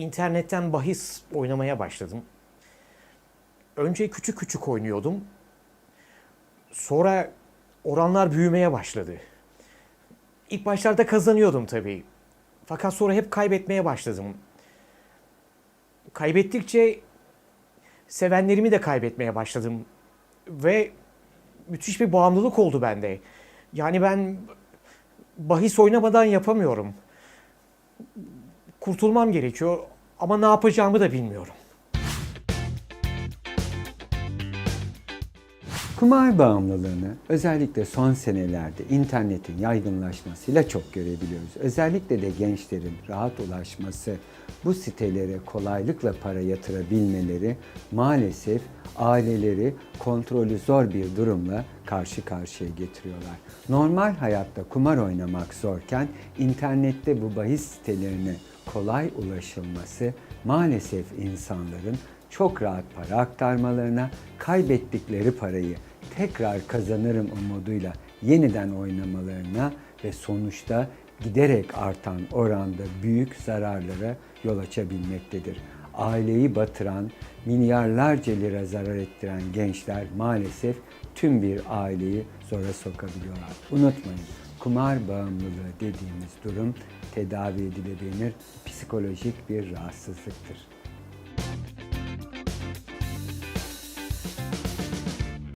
internetten bahis oynamaya başladım. Önce küçük küçük oynuyordum. Sonra oranlar büyümeye başladı. İlk başlarda kazanıyordum tabii. Fakat sonra hep kaybetmeye başladım. Kaybettikçe sevenlerimi de kaybetmeye başladım. Ve müthiş bir bağımlılık oldu bende. Yani ben bahis oynamadan yapamıyorum. Kurtulmam gerekiyor ama ne yapacağımı da bilmiyorum. Kumar bağımlılığını özellikle son senelerde internetin yaygınlaşmasıyla çok görebiliyoruz. Özellikle de gençlerin rahat ulaşması, bu sitelere kolaylıkla para yatırabilmeleri maalesef aileleri kontrolü zor bir durumla karşı karşıya getiriyorlar. Normal hayatta kumar oynamak zorken internette bu bahis sitelerine kolay ulaşılması maalesef insanların çok rahat para aktarmalarına, kaybettikleri parayı tekrar kazanırım umuduyla yeniden oynamalarına ve sonuçta giderek artan oranda büyük zararlara yol açabilmektedir. Aileyi batıran, milyarlarca lira zarar ettiren gençler maalesef tüm bir aileyi zora sokabiliyorlar. Unutmayın, kumar bağımlılığı dediğimiz durum tedavi edilebilir psikolojik bir rahatsızlıktır.